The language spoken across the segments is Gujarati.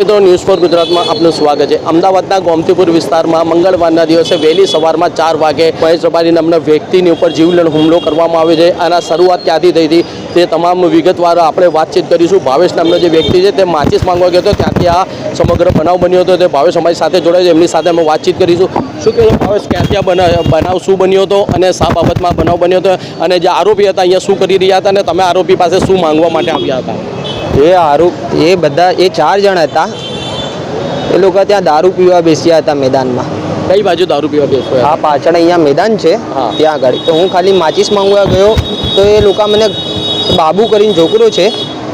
મિત્રો ન્યૂઝ ફોર ગુજરાતમાં આપનું સ્વાગત છે. અમદાવાદના ગોમતીપુર વિસ્તારમાં મંગળવારના દિવસે વહેલી સવારમાં ચાર વાગે મહેશ રબારી નામના વ્યક્તિની ઉપર જીવલેણ હુમલો કરવામાં આવ્યો છે. આના શરૂઆત ક્યાંથી થઈ હતી તે તમામ વિગતવાર આપણે વાતચીત કરીશું. ભાવેશ નામનો જે વ્યક્તિ છે તે માચીસ માંગવા ગયો હતો. ત્યાંથી આ સમગ્ર બનાવ બન્યો હતો. તે ભાવેશ અમારી સાથે જોડાય છે. એમની સાથે અમે વાતચીત કરીશું. શું કહેવું ભાવેશ, ક્યાંથી આ બના- બનાવ શું બન્યો હતો અને શા બાબતમાં બનાવ બન્યો હતો? અને જે આરોપી હતા, અહીંયા શું કરી રહ્યા હતા અને તમે આરોપી પાસે શું માંગવા માટે આવ્યા હતા? એ આરોપ એ બધા એ ચાર જણ હતા. એ લોકો ત્યાં દારૂ પીવા બેસ્યા હતા મેદાનમાં. કઈ બાજુ દારૂ પીવા બેસ્યો? આ પાછળ અહીંયા મેદાન છે ત્યાં આગળ. તો હું ખાલી માચીસ માંગવા ગયો તો એ લોકો મને બાબુ કરીને છોકરો છે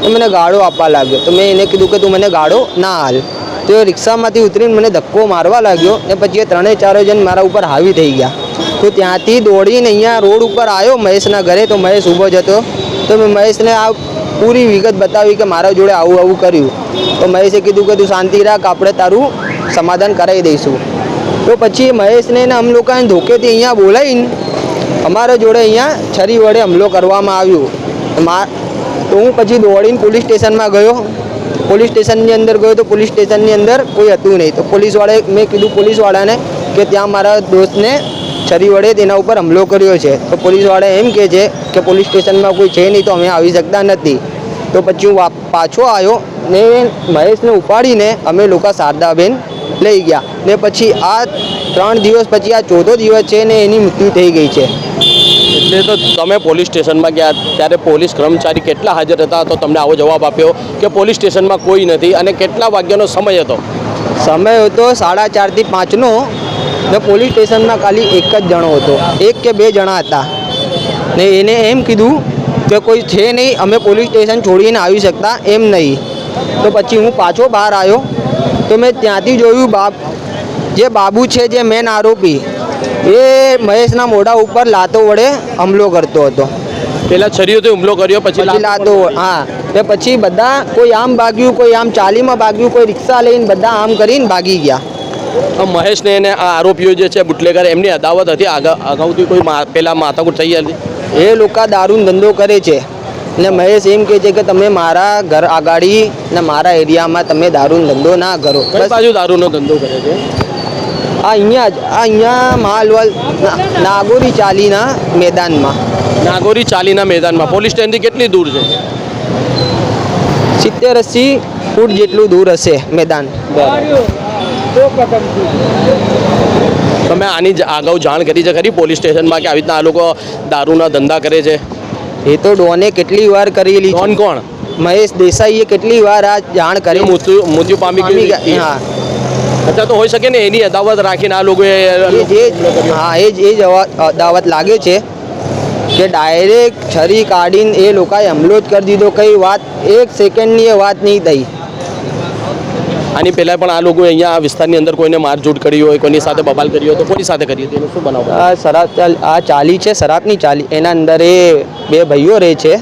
એ મને ગાળો આપવા લાગ્યો. તો મેં એને કીધું કે તું મને ગાળો ના હાલ. તો એ રિક્ષામાંથી ઉતરીને મને ધક્કો મારવા લાગ્યો ને પછી એ ત્રણેય ચારે જણ મારા ઉપર હાવી થઈ ગયા. તો ત્યાંથી દોડીને અહીંયા રોડ ઉપર આવ્યો મહેશના ઘરે. તો મહેશ ઊભો જ હતો. તો મેં મહેશને આ પૂરી વિગત બતાવી કે મારા જોડે આવું આવું કર્યું. તો મહેશે કીધું કે તું શાંતિ રાખ, આપણે તારું સમાધાન કરાવી દઈશું. તો પછી મહેશને ને અમ લોકોને ધોકેથી અહીંયા બોલાવીને અમારા જોડે અહીંયા છરી વડે હુમલો કરવામાં આવ્યો. મા, તો હું પછી દોડીને પોલીસ સ્ટેશનમાં ગયો. પોલીસ સ્ટેશનની અંદર ગયો તો પોલીસ સ્ટેશનની અંદર કોઈ હતું નહીં. તો પોલીસવાળાએ, મેં કીધું પોલીસવાળાને કે ત્યાં મારા દોસ્તને છરી વડે તેના ઉપર હુમલો કર્યો છે. તો પોલીસવાળા એમ કહે છે કે પોલીસ સ્ટેશનમાં કોઈ છે નહીં તો અમે આવી શકતા નથી. તો પછી હું પાછો આવ્યો ને મહેશને ઉપાડીને અમે લોકો શારદાબેન લઈ ગયા. ને પછી આ ત્રણ દિવસ પછી આ ચોથો દિવસ છે ને એની મૃત્યુ થઈ ગઈ છે. એટલે તો તમે પોલીસ સ્ટેશનમાં ગયા ત્યારે પોલીસ કર્મચારી કેટલા હાજર હતા તો તમને આવો જવાબ આપ્યો કે પોલીસ સ્ટેશનમાં કોઈ નથી અને કેટલા વાગ્યાનો સમય હતો? સમય હતો સાડા ચારથી પાંચનો. ને પોલીસ સ્ટેશનમાં ખાલી એક જ જણો હતો. એક કે બે જણા હતા. ને એને એમ કીધું કે કોઈ છે નહીં અમે પોલીસ સ્ટેશન છોડીને આવી શકતા એમ નહીં. તો પછી હું પાછો બહાર આવ્યો. તો મેં ત્યાંથી જોયું બાપ જે બાબુ છે જે મેન આરોપી એ મહેશના મોઢા ઉપર લાતો વડે હુમલો કરતો હતો. પેલા છરીઓથી હુમલો કર્યો પછી લાતો હા ને પછી બધા કોઈ આમ ભાગ્યું કોઈ આમ ચાલીમાં ભાગ્યું કોઈ રિક્ષા લઈને બધા આમ કરીને ભાગી ગયા. મહેશને અને આ આરોપીઓ જે છે બુટલેગર એમની અદાવત હતી. અગાઉથી કોઈ પહેલાં માથાકૂટ થઈ હતી. એ લોકો દારૂનો ધંધો કરે છે. ને મહેશ એમ કહે છે કે તમે મારા ઘર આગાડી ને મારા એરિયામાં તમે દારૂનો ધંધો ના કરો. કઈ બાજુ દારૂનો ધંધો કરે છે? આ અહીંયા જ આ અહીંયા માલવાલ નાગોરી ચાલીના મેદાનમાં. નાગોરી ચાલીના મેદાનમાં. પોલીસ સ્ટેશનથી કેટલી દૂર છે? સિત્તેર અસી ફૂટ જેટલું દૂર હશે મેદાન. તમે આની જ અગાઉ જાણ કરી છે ખરી? પોલીસ સ્ટેશનમાં કે આવી રીતના આ લોકો દારૂના ધંધા કરે છે? એ તો ડોને કેટલી વાર કરેલી ડોન કોણ? મહેશ દેસાઈએ કેટલી વાર આ જાણ કરી મૃત્યુ મૃત્યુ પામી ગયું હા. અચ્છા તો હોઈ શકે ને એની અદાવત રાખીને આ લોકોએ એ જે હા એ જ એ જ અવા- અદાવત લાગે છે કે ડાયરેક્ટ છરી કાઢીને એ લોકોએ હમલો જ કરી દીધો. કઈ વાત એક સેકન્ડની એ વાત નહીં થઈ. આની પહેલાં પણ આ લોકો અહીંયા આ વિસ્તારની અંદર કોઈને મારઝૂટ કરી હોય કોઈની સાથે બબાલ કરી હોય તો કોની સાથે કરી હતી? શું બનાવ આ શરાબ આ ચાલી છે શરાબની ચાલી. એના અંદર એ બે ભાઈઓ રહે છે.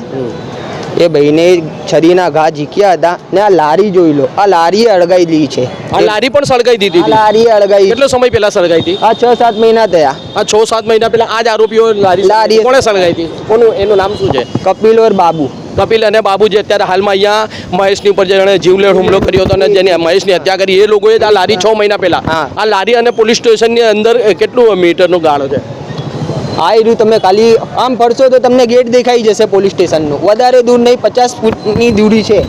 એ ભાઈને છરીના ઘા ઝીક્યા હતા ને આ લારી જોઈ લો. આ લારીએ અળગાઈ છે. આ લારી પણ સળગાઈ દીધી લારી અળગાઈ કેટલો સમય પહેલા સળગાઈ હતી? આ છ સાત મહિના થયા. આ છ સાત મહિના પહેલા આ જ આરોપીઓ લારી લારી- કોણે સળગાઈ હતી? કોનું એનું નામ શું છે? કપિલ ઓર બાબુ. કપિલ અને બાબુ જે અત્યારે હાલમાં અહીંયા મહેશની ઉપર જેણે જીવલેણ હુમલો કર્યો હતો અને જેની મહેશની હત્યા કરી એ લોકોએ આ લારી છ મહિના પહેલાં. આ લારી અને પોલીસ સ્ટેશનની અંદર કેટલું મીટરનું ગાળો છે? આ રહ્યું તમે ખાલી આમ ફરશો તો તમને ગેટ દેખાઈ જશે પોલીસ સ્ટેશનનું. વધારે દૂર નહીં પચાસ ફૂટની દૂરી છે.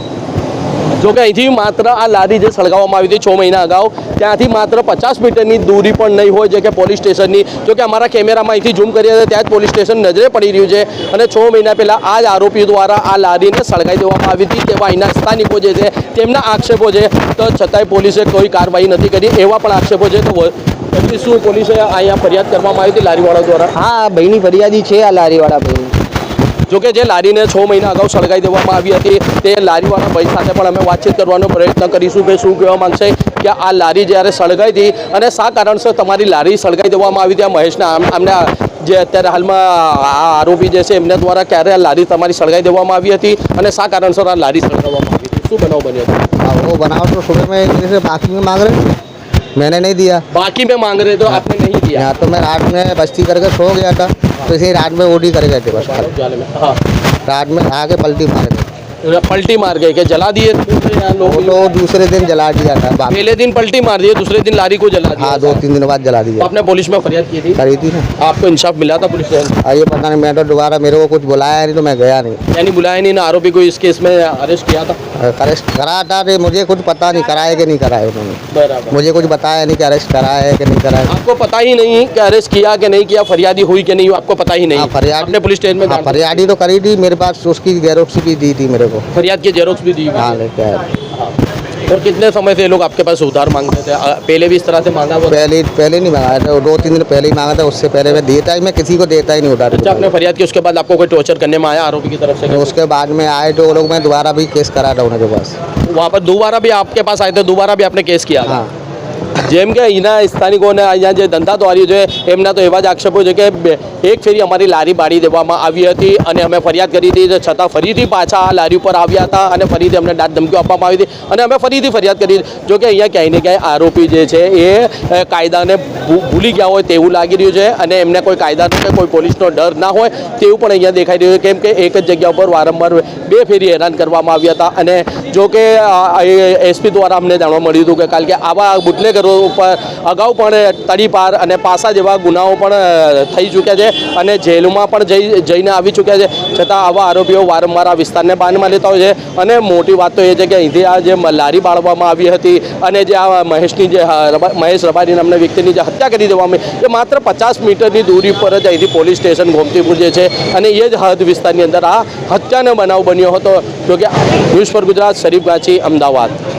જો કે અહીંથી માત્ર આ લારી જે સળગાવવામાં આવી હતી છ મહિના અગાઉ, ત્યાંથી માત્ર પચાસ મીટરની દૂરી પણ નહીં હોય, જે કે પોલીસ સ્ટેશનની. જો કે અમારા કેમેરામાં અહીંથી ઝૂમ કરીએ તો ત્યાં જ પોલીસ સ્ટેશન નજરે પડી રહ્યું છે અને છ મહિના પહેલાં આ જ આરોપીઓ દ્વારા આ લારીને સળગાવી દેવામાં આવી હતી તેવા અહીંના સ્થાનિકો જે છે, તેમના આક્ષેપો છે. તો છતાંય પોલીસે કોઈ કાર્યવાહી નથી કરી. એવા પણ આક્ષેપો છે તો શું પોલીસે અહીંયા ફરિયાદ કરવામાં આવી હતી લારીવાળા દ્વારા? હા ભાઈની ફરિયાદી છે, આ લારીવાળા ભાઈ જોકે જે લારીને છ મહિના અગાઉ સળગાવી દેવામાં આવી હતી તે લારીવાળા ભાઈ સાથે પણ અમે વાતચીત કરવાનો પ્રયત્ન કરીશું કે શું કહેવા માંગશે કે આ લારી જ્યારે સળગાઈ હતી અને શા કારણસર તમારી લારી સળગાવી દેવામાં આવી હતી આ મહેશના આમ આમને આ જે અત્યારે હાલમાં આ આરોપી જે છે એમના દ્વારા ક્યારે આ લારી તમારી સળગાવી દેવામાં આવી હતી અને શા કારણસર આ લારી સળગાવવામાં આવી હતી શું બનાવ બન્યો હતો हाँ वो बनाओ तो सुबह में एक से बाकी में मांग रहे थे। मैंने नहीं दिया बाकी में मांग रहे तो आपने नहीं दिया यहाँ तो मैं रात में बस्ती करके सो गया था तो इसी रात में ओडी कर गए थे बस। में हाँ। रात में आके पलटी मार गए। पलटी मार गए कि जला दिए लोग तो दूसरे दिन जला दिया था पहले दिन पलटी मार दिए दूसरे दिन लारी को जला दिया हाँ दो तीन दिन बाद जला तो दिया आपने पुलिस में फरियाद की थी? करी थी ना। आपको इंसाफ मिला था पुलिस ने ये पता नहीं मैं तो दोबारा मेरे को कुछ बुलाया नहीं तो मैं गया नहीं। यानी बुलाया नहीं ना आरोपी को इस केस में अरेस्ट किया था? अरेस्ट करा था रे मुझे कुछ पता नहीं कराया कि नहीं कराया उन्होंने। मुझे कुछ बताया नहीं कि अरेस्ट कराया है कि नहीं कराया आपको पता ही नहीं कि अरेस्ट किया कि नहीं किया फरियादी हुई कि नहीं हुई आपको पता ही नहीं। फरियादी फरियाद- आपने पुलिस स्टेशन में हाँ फरियादी तो करी थी मेरे पास उसकी जेरोक्स भी दी थी मेरे को। फरियाद की जेरोक्स भी दी हाँ है। लेके आया और कितने समय से ये लोग आपके पास उधार मांगते थे? पहले भी इस तरह से मांगा हुआ पहले पहले नहीं मांगा था दो तीन दिन पहले ही मांगा था उससे पहले मैं देता ही मैं किसी को देता ही नहीं उधार। अच्छा आपने फरियाद की उसके बाद आपको कोई टॉर्चर करने में आया आरोपी की तरफ़ से? तो उसके बाद में आए तो वो लोग मैं दोबारा भी केस करा था उनके पास। वहाँ पर दोबारा भी आपके पास आए थे दोबारा भी आपने केस किया? था હા જેમ કે અહીંના સ્થાનિકોને અહીંયા જે ધંધાદારીઓ છે, એમના તો એવા જ આક્ષેપો છે કે એક ફેરી અમારી લારી બાળી દેવામાં આવી હતી અને અમે ફરિયાદ કરી હતી છતાં ફરીથી પાછા આ લારી ઉપર આવ્યા હતા અને ફરીથી અમને દાંત ધમકીઓ આપવામાં આવી હતી અને અમે ફરીથી ફરિયાદ કરી. જો કે અહીંયા ક્યાંય ને ક્યાંય આરોપી જે છે એ કાયદાને ભૂલી ગયા હોય તેવું લાગી રહ્યું છે અને એમને કોઈ કાયદાનો કે કોઈ પોલીસનો ડર ના હોય તેવું પણ અહીંયા દેખાઈ રહ્યું છે. કેમ કે એક જ જગ્યા ઉપર વારંવાર બે ફેરી હેરાન કરવામાં આવ્યા હતા અને જો કે એસપી દ્વારા અમને જાણવા મળ્યું હતું કે કારણ કે આવા બુટલેગરો ઉપર અગાઉ પણ તડીપાર અને પાસા જેવા ગુનાઓ પણ થઈ ચૂક્યા છે અને જેલમાં પણ જઈ, જઈને આવી ચૂક્યા છે. છતાં આવા આરોપીઓ વારંવાર આ વિસ્તારને બાનમાં લેતા હોય છે. અને મોટી વાત તો એ છે કે અહીંથી આ જે લારી બાળવામાં આવી હતી અને જે આ મહેશની જે મહેશ રબારી નામના વ્યક્તિની જે હત્યા કરી દેવામાં એ માત્ર પચાસ મીટરની દૂરી પર જ અહીંથી પોલીસ સ્ટેશન ગોમતીપુર જે છે અને એ જ હદ વિસ્તારની અંદર આ હત્યાનો બનાવ બન્યો હતો. જોકે ન્યૂઝ પર ગુજરાત, શરીફ ગાંચી, અમદાવાદ.